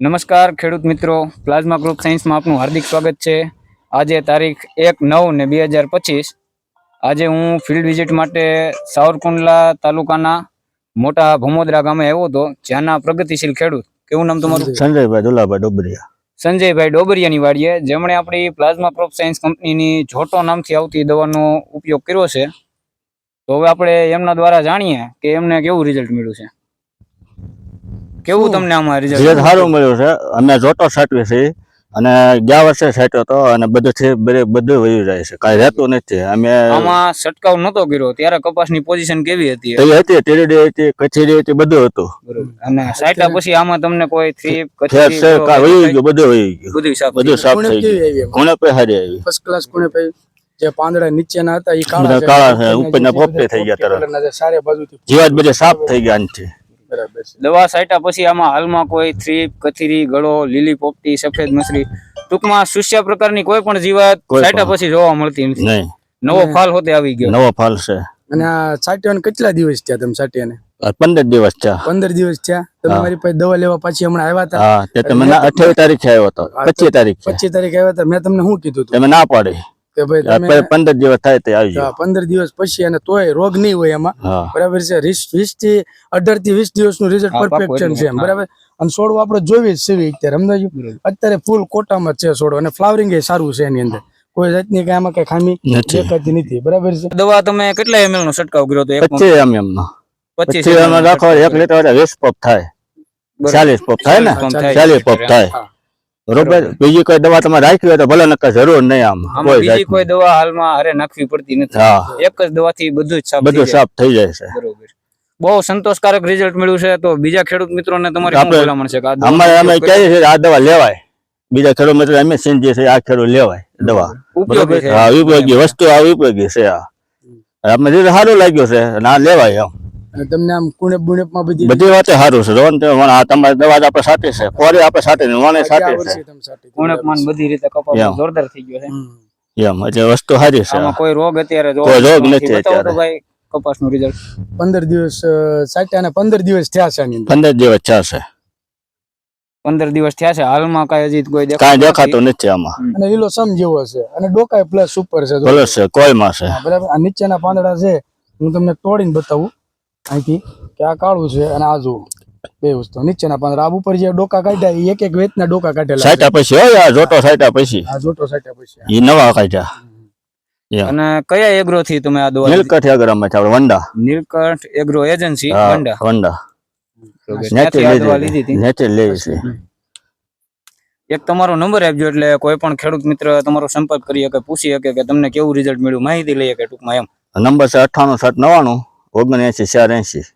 નમસ્કાર ખેડૂત મિત્રો. પ્લાઝમા ગ્રુપ સાયન્સમાં આપનું હાર્દિક સ્વાગત છે. આજે તારીખ એક નવ ને બે હજાર પચીસ. આજે હું ફિલ્ડ વિઝિટ માટે સાવરકુંડલા તાલુકાના મોટા ભમોદરા ગામે આવ્યો હતો જ્યાંના પ્રગતિશીલ ખેડૂત. કેવું નામ તમારું? સંજયભાઈ દુલાભાઈ ડોબરિયા. સંજયભાઈ ડોબરિયાની વાડીએ જેમણે આપણી પ્લાઝમા ક્રોપ સાયન્સ કંપનીની જોટો નામથી આવતી દવાનો ઉપયોગ કર્યો છે. તો હવે આપણે એમના દ્વારા જાણીએ કે એમને કેવું રિઝલ્ટ મળ્યું છે. કેવું તમને આમાં જે રિઝલ્ટ સારું મળ્યું છે અમે જોટો સાટવી છે અને ગયા વર્ષે સાટ્યો હતો અને બધું છે બધે- બધું વયું જાય છે કાંઈ રહેતું નથી. અમે આમાં છટકાવ નતો કર્યો ત્યારે કપાસની પોઝિશન કેવી હતી? એ હતી ટીરડી હતી કચેરી હતી બધું હતું. અને સાયટા પછી આમાં તમને કોઈ થ્રીપ કચેરી વયું ગયું બધું વયું ગયું. બધું સાફ બધું સાફ થઈ ગયું? કોણે પે હારી આવી? ફર્સ્ટ ક્લાસ કુણે પે જે પાંદડા નીચેના હતા એ કાળા કાળા છે, ઉપરના પોપટી થઈ ગયા તરત. સારે બાજુથી જીવાત બધે સાફ થઈ ગયા છે દવા સાયટા પછી આમાં હાલમાં કોઈ થ્રીપ કથીરી ગળો લીલી પોપટી સફેદ મસરી ટૂંકમાં સુસ્યા પ્રકારની કોઈ પણ જીવાત કોઈ પછી જોવા મળતી નથી. નહીં. નવો ફાલ હોતે આવી ગયો. નવો ફાલ છે. અને આ સાટ્યાને કેટલા દિવસ થયા તમે સાટ્યાને પંદર દિવસ છે પંદર દિવસ થયા. તમે મારી પાસે દવા લેવા પાછી હમણાં આવ્યા હતા. હા તે તમે અઠાવીસ તારીખે આવ્યો હતો. પચીસ તારીખ. પચીસ તારીખે આવ્યા હતા. મેં તમને શું કીધું તમે ના પાડી. કે ભાઈ તમે પંદર દિવસ થાય તે આવી હા, પંદર દિવસ પછી અને તોય રોગ નહીં હોય એમાં. બરાબર છે? વીસથી અઢારથી વીસ દિવસનું રિઝલ્ટ પરફેક્શન છે એમ, બરાબર? અને સોડો આપણે જોઈએ જ છે અત્યારે સમજાયું? અત્યારે ફૂલ કોટામાં જ છે સોડો અને ફ્લાવરિંગ એ સારું છે એની અંદર. કોઈ જાતની કઈ આમાં કઈ ખામી દેખાતી નથી. બરાબર છે? દવા તમે કેટલા એમએલ નો છંટકાવ કર્યો હતો? પચીસ એમ એમ નો. પચીસ પચીસ રાખો એક લીટર વીસ પપ થાય. ચાલીસ પપ થાય ને? ચાલીસ પપ થાય. બરોબર? બીજી કોઈ દવા તમારે રાખી હોય તો ભલે નકર જરૂર નહીં આમ. કોઈ બીજી કોઈ દવા હાલમાં અરે નાખવી પડતી નથી. એક જ દવાથી બધું જ સાફ બધું સાફ થઈ જાય છે. બરોબર. બહુ સંતોષકારક રિઝલ્ટ મળ્યું છે. તો બીજા ખેડૂત મિત્રોને તમારી શું આપણે- ભલામણ છે? આ અમારે અમે કહીએ છીએ આ દવા લેવાય. બીજા ખેડૂત મિત્રો અમે સમજીએ છીએ આ ખેડૂત લેવાય દવા. ઉપયોગી હા ઉપયોગી વસ્તુ આ ઉપયોગી છે આ આપણે સારું લાગ્યું છે અને આ લેવાય એમ. અને તમને આમ કુણેપ બુણેપમાં બધી બધી વાતે સારું છે. રોન ને આ તમારી દવા આપણે સાથે છે. કોરી આપણે સાથે ને વણે સાથે છે. સાટી બધી રીતે કપાસ જોરદાર થઈ ગયો છે. એમ એટલે વસ્તુ સારી છે. આમાં કોઈ રોગ અત્યારે કોઈ રોગ નથી અત્યારે. ભાઈ કપાસનું રિઝલ્ટ પંદર દિવસ સાટ્યા અને પંદર દિવસ થયા છે આની અંદર. પંદર દિવસ છે. પંદર દિવસ થયા છે. હાલમાં કઈ હજી કોઈ કાંઈ દેખાતું દેખાતું નથી આમાં. અને લીલો સમ જેવો છે. અને ડોકાય પ્લસ ઉપર છે. પ્લસ છે કોઈમાં છે. બરાબર. આ નીચેના પાંદડા છે. હું તમને તોડીને બતાવું. અહીંથી કે આ કાળું છે અને આ જુઓ. બે વસ્તુ. નીચેના પંદર આ ઉપર જે ડોકા કાઢ્યા એ એક એક વેતના ડોકા કાઢેલા. સાઈટા પછી હોય આ જોટો સાઈટા પછી. આ જોટો સાઈટા પછી એ નવા કાઢ્યા. અને કયા એગ્રો થી તમે આ દવા? નીલકંઠ અગરમાં છે આપણે વંડા. Nilkanth agro agency Vanda. વંડા. ત્યાંથી લીધી હતી. નેચર લેવી છે. એક તમારો નંબર આપજો એટલે કોઈ પણ ખેડૂત મિત્ર તમારો સંપર્ક કરી શકે પૂછી શકે કે તમને કેવું રિઝલ્ટ મળ્યું માહિતી લઈ કે ટૂંકમાં એમ. નંબર છે અઠ્ઠાણું સાત નવ્વાણું ઓગણએંસી ચાર એંસી